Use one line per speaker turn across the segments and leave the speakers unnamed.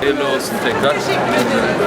Hayırlı olsun tekrar.
Teşekkür ederim.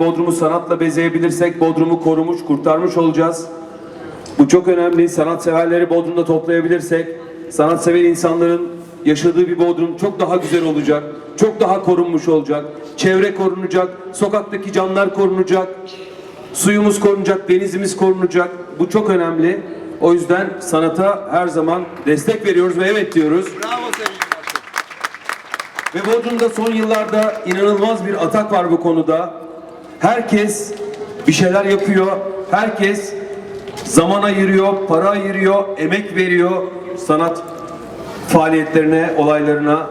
Bodrum'u sanatla bezeyebilirsek Bodrum'u korumuş, kurtarmış olacağız. Bu çok önemli. Sanatseverleri Bodrum'da toplayabilirsek, sanatsever insanların yaşadığı bir Bodrum çok daha güzel olacak. Çok daha korunmuş olacak. Çevre korunacak, sokaktaki canlar korunacak. Suyumuz korunacak, denizimiz korunacak. Bu çok önemli. O yüzden sanata her zaman destek veriyoruz ve evet diyoruz. Ve Bodrum'da son yıllarda inanılmaz bir atak var bu konuda. Herkes bir şeyler yapıyor. Herkes zaman ayırıyor, para ayırıyor, emek veriyor sanat faaliyetlerine, olaylarına.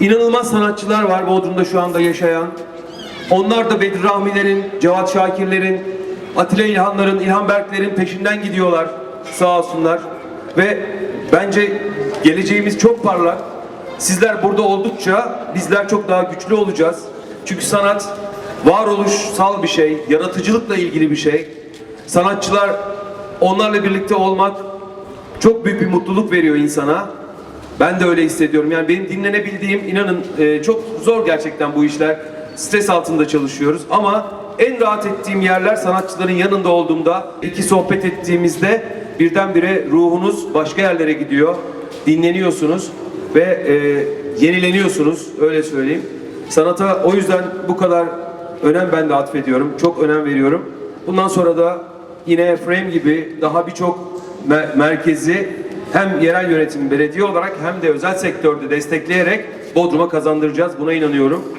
İnanılmaz sanatçılar var Bodrum'da şu anda yaşayan. Onlar da Bedir Rahmilerin, Cevat Şakirlerin, Atilla İlhanların, İlhan Berklerin peşinden gidiyorlar. Sağ olsunlar. Ve bence geleceğimiz çok parlak. Sizler burada oldukça bizler çok daha güçlü olacağız. Çünkü sanat varoluşsal bir şey, yaratıcılıkla ilgili bir şey. Sanatçılar onlarla birlikte olmak çok büyük bir mutluluk veriyor insana. Ben de öyle hissediyorum. Yani benim dinlenebildiğim, inanın e, çok zor gerçekten bu işler. Stres altında çalışıyoruz ama en rahat ettiğim yerler sanatçıların yanında olduğumda, iki sohbet ettiğimizde birdenbire ruhunuz başka yerlere gidiyor. Dinleniyorsunuz ve e, yenileniyorsunuz öyle söyleyeyim. Sanata o yüzden bu kadar önem ben de atfediyorum. Çok önem veriyorum. Bundan sonra da yine Frame gibi daha birçok me- merkezi hem yerel yönetim belediye olarak hem de özel sektörde destekleyerek Bodrum'a kazandıracağız. Buna inanıyorum.